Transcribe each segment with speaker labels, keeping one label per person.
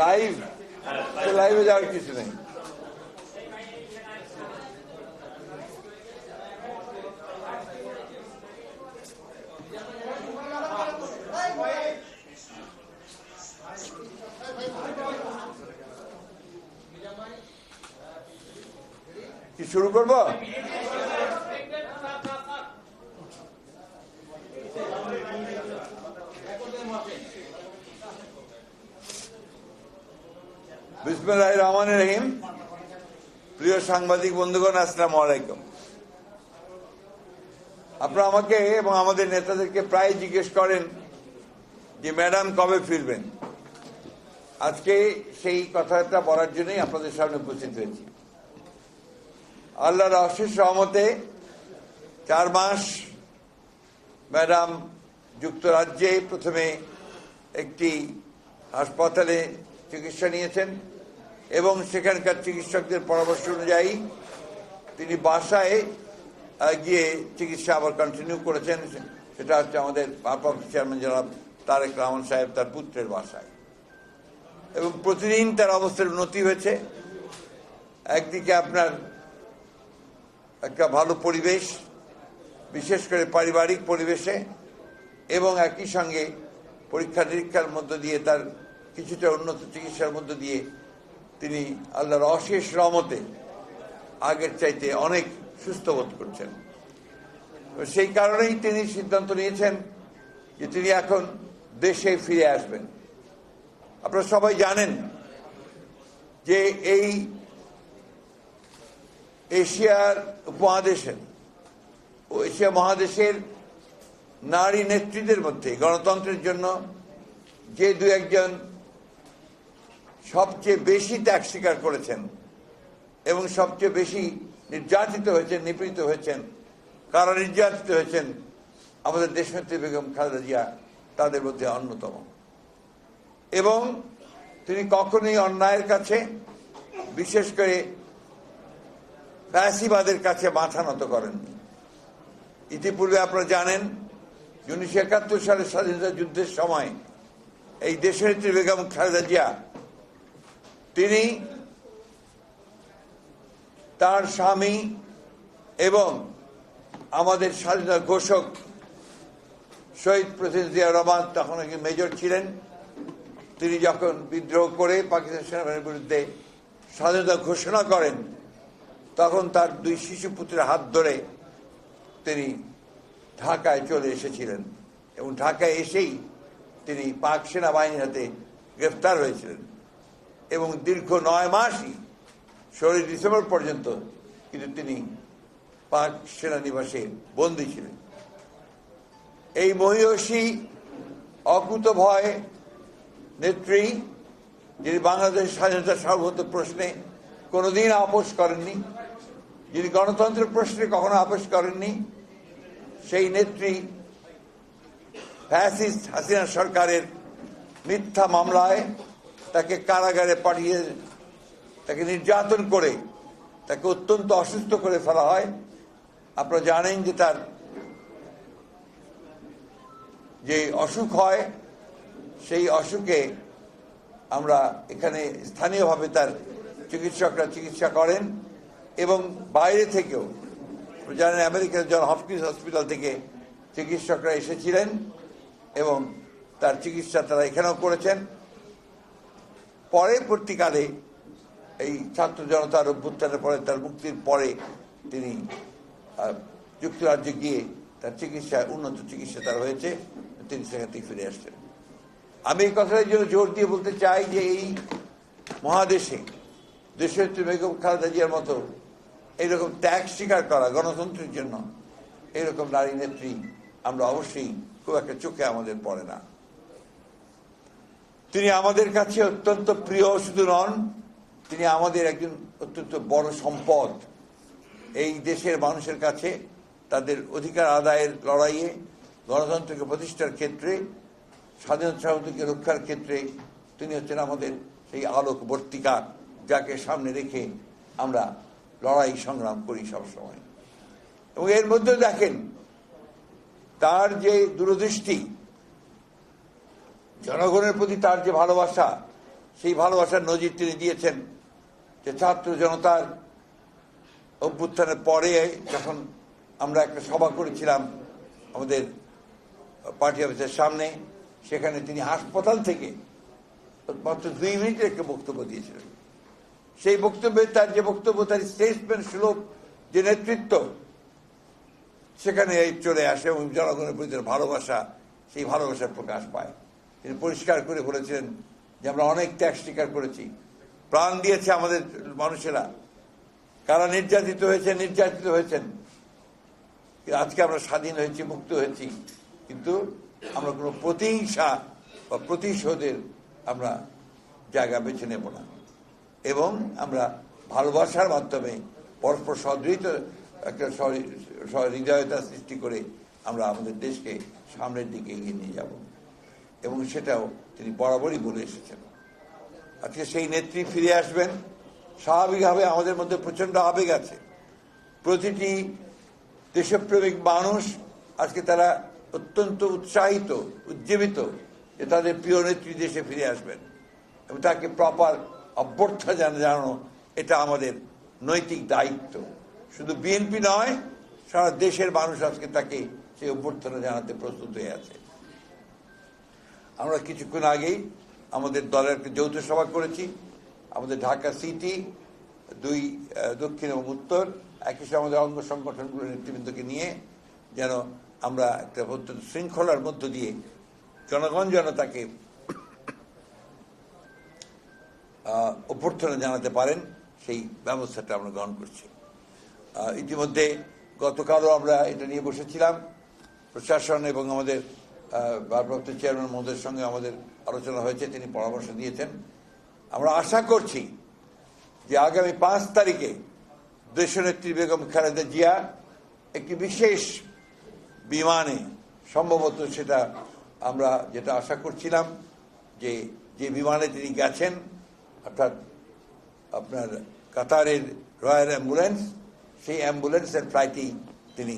Speaker 1: Live লাইভে যাওয়ার কিছু নেই। কি শুরু করব? বিসমুল্লাহ রহমান রহিম। প্রিয় সাংবাদিক বন্ধুগণ, আসসালামু আলাইকুম। আপনারা আমাকে এবং আমাদের নেতাদেরকে প্রায় জিজ্ঞেস করেন যে, ম্যাডাম, কবে ফিরবেন? আজকে সেই কথাটা বলার জন্যই আপনাদের সামনে উপস্থিত হয়েছি। আল্লাহর অশেষ রহমতে চার মাস ম্যাডাম যুক্তরাজ্যে প্রথমে একটি হাসপাতালে চিকিৎসা নিয়েছেন। এবং সেখানকার চিকিৎসকদের পরামর্শ অনুযায়ী তিনি বাসায় গিয়ে চিকিৎসা আবার কন্টিনিউ করেছেন। সেটা হচ্ছে আমাদের চেয়ারম্যান জনাব তারেক রহমান সাহেব তার পুত্রের বাসায়। এবং প্রতিদিন তার অবস্থার উন্নতি হয়েছে। একদিকে আপনার একটা ভালো পরিবেশ, বিশেষ করে পারিবারিক পরিবেশে, এবং একই সঙ্গে পরীক্ষা নিরীক্ষার মধ্য দিয়ে তার কিছুটা উন্নত চিকিৎসার মধ্য দিয়ে তিনি আল্লাহর অশেষ রহমতে আগের চাইতে অনেক সুস্থ বোধ করছেন। সেই কারণেই তিনি সিদ্ধান্ত নিয়েছেন যে তিনি এখন দেশে ফিরে আসবেন। আপনারা সবাই জানেন যে এই এশিয়ার উপমহাদেশের ও এশিয়া মহাদেশের নারী নেত্রীদের মধ্যে গণতন্ত্রের জন্য যে দু একজন সবচেয়ে বেশি ত্যাগ স্বীকার করেছেন এবং সবচেয়ে বেশি নির্যাতিত হয়েছেন, নিপীড়িত হয়েছেন, কারা নির্যাতিত হয়েছেন, আমাদের দেশনেত্রী বেগম খালেদা জিয়া তাদের মধ্যে অন্যতম। এবং তিনি কখনোই অন্যায়ের কাছে, বিশেষ করে ফ্যাসিবাদের কাছে মাথা নত করেননি। ইতিপূর্বে আপনারা জানেন, উনিশশো একাত্তর সালের স্বাধীনতা যুদ্ধের সময় এই দেশের নেত্রী বেগম খালেদা জিয়া তিনি তার স্বামী এবং আমাদের স্বাধীনতা ঘোষক শহীদ প্রেসিডেন্ট জিয়া রহমান তখন মেজর ছিলেন। তিনি যখন বিদ্রোহ করে পাকিস্তান সেনাবাহিনীর বিরুদ্ধে স্বাধীনতা ঘোষণা করেন, তখন তার দুই শিশু পুত্রের হাত ধরে তিনি ঢাকায় চলে এসেছিলেন এবং ঢাকায় এসেই তিনি পাক সেনাবাহিনীর হাতে গ্রেফতার হয়েছিলেন। এবং দীর্ঘ নয় মাসই ষোলোই ডিসেম্বর পর্যন্ত কিন্তু তিনি পাক সেনানিবাসে বন্দী ছিলেন। এই মহিষী অকুত ভয় নেত্রী, যিনি বাংলাদেশ স্বাধীনতা সার্বভৌমত্ব প্রশ্নে কোনোদিন আপোষ করেননি, যিনি গণতন্ত্রের প্রশ্নে কখনো আপোষ করেননি, সেই নেত্রী ফ্যাসিস্ট হাসিনা সরকারের মিথ্যা মামলায় তাকে কারাগারে পাঠিয়ে তাকে নির্যাতন করে তাকে অত্যন্ত অসুস্থ করে ফেলা হয়। আপনারা জানেন যে তার যে অসুখ হয়, সেই অসুখে আমরা এখানে স্থানীয়ভাবে তার চিকিৎসকরা চিকিৎসা করেন এবং বাইরে থেকেও জানেন আমেরিকার জন হপকিন্স হসপিটাল থেকে চিকিৎসকরা এসেছিলেন এবং তার চিকিৎসা তারা এখানেও করেছেন। পরবর্তীকালে এই ছাত্র জনতার অভ্যুত্থানের পরে তার মুক্তির পরে তিনি যুক্তরাজ্যে গিয়ে তার চিকিৎসা উন্নত চিকিৎসা তার হয়েছে, তিনি সেখান থেকে ফিরে আসছেন আমি এই কথাটার জন্য জোর দিয়ে বলতে চাই যে এই মহাদেশে দেশের বেগম খালেদা জিয়ার মতো এইরকম ত্যাগ স্বীকার করা গণতন্ত্রের জন্য এইরকম নারী নেত্রী আমরা অবশ্যই খুব একটা চোখে আমাদের পড়ে না। তিনি আমাদের কাছে অত্যন্ত প্রিয়, শুধু নন, তিনি আমাদের একজন অত্যন্ত বড় সম্পদ। এই দেশের মানুষের কাছে তাদের অধিকার আদায়ের লড়াইয়ে, গণতন্ত্রকে প্রতিষ্ঠার ক্ষেত্রে, স্বাধীনতা সার্বভৌমত্বকে রক্ষার ক্ষেত্রে তিনি হচ্ছেন আমাদের সেই আলোক আলোকবর্তিকা যাকে সামনে রেখে আমরা লড়াই সংগ্রাম করি সবসময়। এবং এর মধ্যে দেখেন, তার যে দূরদৃষ্টি জনগণের প্রতি তার যে ভালোবাসা, সেই ভালোবাসার নজির তিনি দিয়েছেন যে ছাত্র জনতার অভ্যুত্থানের পরে যখন আমরা একটা সভা করেছিলাম আমাদের পার্টি অফিসের সামনে, সেখানে তিনি হাসপাতাল থেকে মাত্র দুই মিনিটের একটা বক্তব্য দিয়েছিলেন। সেই বক্তব্যে তার যে বক্তব্য, তার স্টেটসম্যান সুলভ যে নেতৃত্ব, সেখানে চলে আসে এবং জনগণের প্রতি ভালোবাসা, সেই ভালোবাসার প্রকাশ পায়। তিনি পরিষ্কার করে বলেছেন যে আমরা অনেক ত্যাগ স্বীকার করেছি। প্রাণ দিয়েছে আমাদের মানুষেরা। কারা নির্যাতিত হয়েছে, নির্যাতিত হয়েছেন। আজকে আমরা স্বাধীন হয়েছি, মুক্ত হয়েছি। কিন্তু আমরা কোনো প্রতিহিংসা বা প্রতিশোধের আমরা জায়গা বেছে নেব না। এবং আমরা ভালোবাসার মাধ্যমে পরস্পর সদৃত একটা সহ- সহৃদয়তা সৃষ্টি করে আমরা আমাদের দেশকে সামনের দিকে এগিয়ে নিয়ে যাব। এবং সেটাও তিনি বরাবরই বলে এসেছেন। আজকে সেই নেত্রী ফিরে আসবেন। স্বাভাবিকভাবে আমাদের মধ্যে প্রচণ্ড আবেগ আছে। প্রতিটি দেশপ্রেমিক মানুষ আজকে তারা অত্যন্ত উৎসাহিত, উজ্জীবিত যে তাদের প্রিয় নেত্রী দেশে ফিরে আসবেন এবং তাকে প্রপার অভ্যর্থা জানা- জানানো এটা আমাদের নৈতিক দায়িত্ব। শুধু বিএনপি নয়, সারা দেশের মানুষ আজকে তাকে সেই অভ্যর্থনা জানাতে প্রস্তুত হয়ে আছে। আমরা কিছুক্ষণ আগেই আমাদের দলের যৌথ সভা করেছি। আমাদের ঢাকা সিটি, দুই দক্ষিণ এবং উত্তর, একই সাথে আমাদের অঙ্গ সংগঠনগুলোর নেতৃবৃন্দকে নিয়ে যেন আমরা একটা অত্যন্ত শৃঙ্খলার মধ্য দিয়ে জনগণ যেন তাকে অভ্যর্থনা জানাতে পারেন, সেই ব্যবস্থাটা আমরা গ্রহণ করছি। ইতিমধ্যে গতকালও আমরা এটা নিয়ে বসেছিলাম। প্রশাসন এবং আমাদের ভারপ্রাপ্ত চেয়ারম্যান মহোদয়ের সঙ্গে আমাদের আলোচনা হয়েছে, তিনি পরামর্শ দিয়েছেন। আমরা আশা করছি যে আগামী পাঁচ তারিখে দেশনেত্রী বেগম খালেদা জিয়া একটি বিশেষ বিমানে, সম্ভবত সেটা আমরা যেটা আশা করছিলাম যে যে বিমানে তিনি গেছেন, অর্থাৎ আপনার কাতারের রয়্যাল অ্যাম্বুলেন্স, সেই অ্যাম্বুলেন্সের ফ্লাইটেই তিনি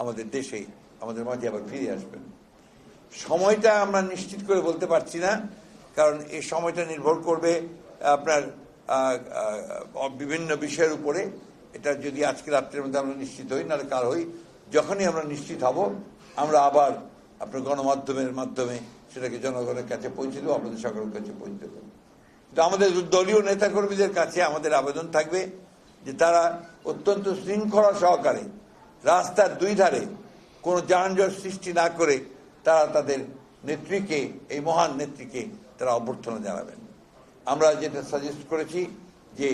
Speaker 1: আমাদের দেশে, আমাদের মাঝে আবার ফিরে আসবেন। সময়টা আমরা নিশ্চিত করে বলতে পারছি না, কারণ এই সময়টা নির্ভর করবে আপনার বিভিন্ন বিষয়ের উপরে। এটা যদি আজকে রাত্রের মধ্যে আমরা নিশ্চিত হই, নাহলে কাল হই। যখনই আমরা নিশ্চিত হব, আমরা আবার আপনার গণমাধ্যমের মাধ্যমে সেটাকে জনগণের কাছে পৌঁছে দেবো, আপনাদের সকলের কাছে পৌঁছে দেবো। তো আমাদের দলীয় নেতাকর্মীদের কাছে আমাদের আবেদন থাকবে যে তারা অত্যন্ত শৃঙ্খলা সহকারে রাস্তার দুই ধারে কোনো যানজট সৃষ্টি না করে তারা তাদের নেত্রীকে, এই মহান নেত্রীকে তারা অভ্যর্থনা জানাবেন। আমরা যেটা সাজেস্ট করেছি যে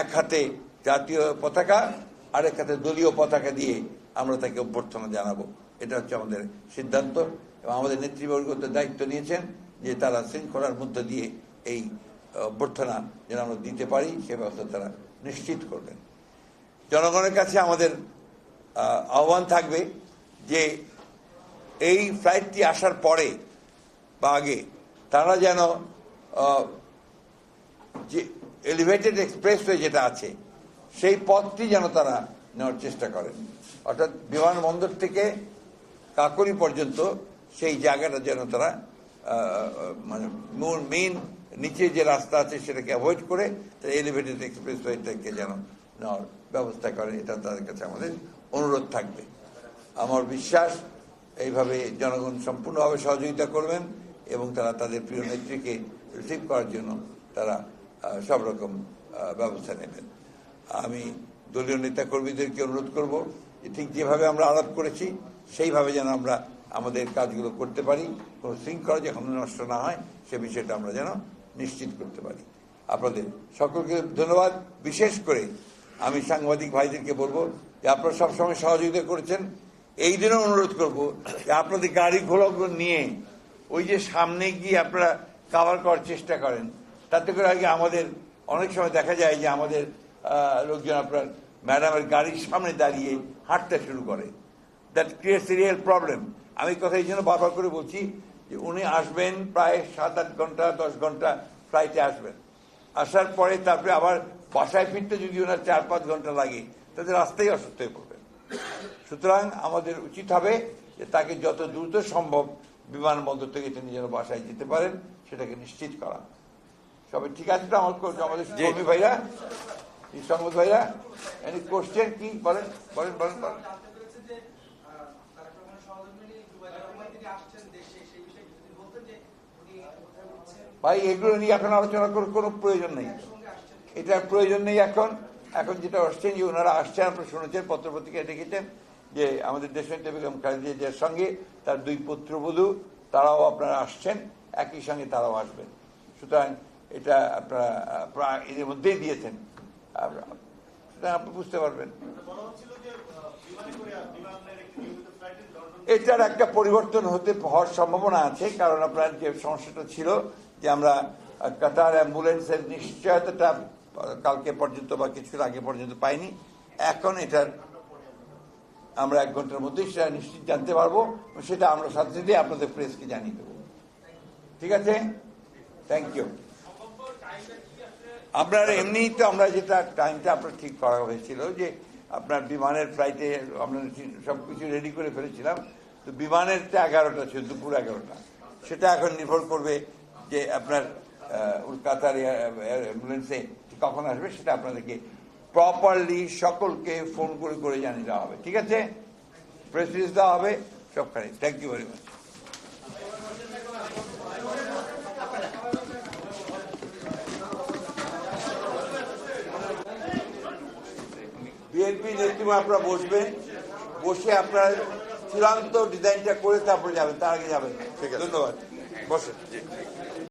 Speaker 1: এক হাতে জাতীয় পতাকা, আরেক হাতে দলীয় পতাকা দিয়ে আমরা তাকে অভ্যর্থনা জানাব। এটা হচ্ছে আমাদের সিদ্ধান্ত এবং আমাদের নেতৃবর্গ দায়িত্ব নিয়েছেন যে তারা শৃঙ্খলার মধ্য দিয়ে এই অভ্যর্থনা যেন আমরা দিতে পারি, সে ব্যবস্থা তারা নিশ্চিত করবেন। জনগণের কাছে আমাদের আহ্বান থাকবে যে এই ফ্লাইটটি আসার পরে বা আগে, তারা যেন যে এলিভেটেড এক্সপ্রেসওয়ে যেটা আছে, সেই পথটি যেন তারা নেওয়ার চেষ্টা করেন। অর্থাৎ বিমানবন্দর থেকে কাকরি পর্যন্ত সেই জায়গাটা যেন তারা মানে মূল মেন নিচে যে রাস্তা আছে সেটাকে অ্যাভয়েড করে তারা এলিভেটেড এক্সপ্রেসওয়েটাকে যেন নেওয়ার ব্যবস্থা করে এটা তাদের কাছে আমাদের অনুরোধ থাকবে। আমার বিশ্বাস এইভাবে জনগণ সম্পূর্ণভাবে সহযোগিতা করবেন এবং তারা তাদের প্রিয় নেত্রীকে রিসিভ করার জন্য তারা সব রকম ব্যবস্থা নেবেন। আমি দলীয় নেতাকর্মীদেরকে অনুরোধ করব যে ঠিক যেভাবে আমরা আলাপ করেছি, সেইভাবে যেন আমরা আমাদের কাজগুলো করতে পারি, কোনো শৃঙ্খলা যেন নষ্ট না হয়, সে বিষয়টা আমরা যেন নিশ্চিত করতে পারি। আপনাদের সকলকে ধন্যবাদ। বিশেষ করে আমি সাংবাদিক ভাইদেরকে বলব যে আপনারা সবসময় সহযোগিতা করেছেন এই দিনও অনুরোধ করব যে আপনাদের গাড়ি ঘোড়াগুলো নিয়ে ওই যে সামনে গিয়ে আপনারা কাভার করার চেষ্টা করেন। তাতে করে আগে আমাদের অনেক সময় দেখা যায় যে আমাদের লোকজন আপনার ম্যাডামের গাড়ির সামনে দাঁড়িয়ে হাঁটতে শুরু করে। দ্যাট ক্রিয়েটস রিয়েল প্রবলেম আমি কথা এই জন্য বারবার করে বলছি যে উনি আসবেন প্রায় সাত আট ঘণ্টা, দশ ঘণ্টা ফ্লাইটে আসবেন। আসার পরে তারপরে আবার বাসায় ফিরতে যদি ওনার চার পাঁচ ঘণ্টা লাগে তাদের রাস্তায় অসুস্থ হয়ে পড়বেন সুতরাং আমাদের উচিত হবে যে তাকে যত দ্রুত সম্ভব বিমানবন্দর থেকে তিনি যেন বাসায় যেতে পারেন সেটাকে নিশ্চিত করা। সবাই ঠিক আছে তো আমার আমাদের কর্মী ভাইরা? সংবাদ ভাইরা? এনি কোশ্চেন কি? বলেন বলেন বলেন বলেন। ভাই এগুলো নিয়ে এখন আলোচনা করার কোনো প্রয়োজন নেই। এটার প্রয়োজন নেই এখন। এখন যেটা আসছেন যে ওনারা আসছেন আপনারা শুনেছেন, পত্রপত্রিকায় দেখেছেন যে আমাদের দেশনেত্রী বেগম খালেদা জিয়ার সঙ্গে তার দুই পুত্রবধূ, তারাও আপনারা আসছেন, একই সঙ্গে তারাও আসবেন। সুতরাং এটা আপনারা এদের মধ্যেই দিয়েছেন। সুতরাং আপনি বুঝতে পারবেন। এটার একটা পরিবর্তন হতে হওয়ার সম্ভাবনা আছে, কারণ আপনার যে সমস্যাটা ছিল যে আমরা কাতার অ্যাম্বুলেন্সের নিশ্চয়তাটা কালকে পর্যন্ত বা কিছুদিন আগে পর্যন্ত পাইনি। এখন এটার আমরা এক ঘণ্টার মধ্যেই সেটা নিশ্চিত জানতে পারব। সেটা আমরা সাথে সাথে আপনাদের প্রেসকে জানিয়ে দেবো। ঠিক আছে? থ্যাংক ইউ আপনার এমনিই তো আমরা যেটা টাইমটা আপনার ঠিক করা হয়েছিল যে আপনার বিমানের ফ্লাইটে আমরা সব কিছু রেডি করে ফেলেছিলাম। তো বিমানের তো এগারোটা ছিল দুপুর এগারোটা। সেটা এখন নির্ভর করবে যে আপনার আহ, কাতার অ্যাম্বুলেন্সে কখন আসবে সেটা আপনাদেরকে প্রপারলি সকলকে ফোন করে করে জানিয়ে দেওয়া হবে ঠিক আছে? প্রেস রিলিজ দেওয়া হবে সবখানে thank you very much BNP নেতৃত্ব আপনারা বসবেন বসে আপনার চূড়ান্ত ডিজাইনটা করে তারপরে যাবেন তার আগে যাবেন। ধন্যবাদ। বসে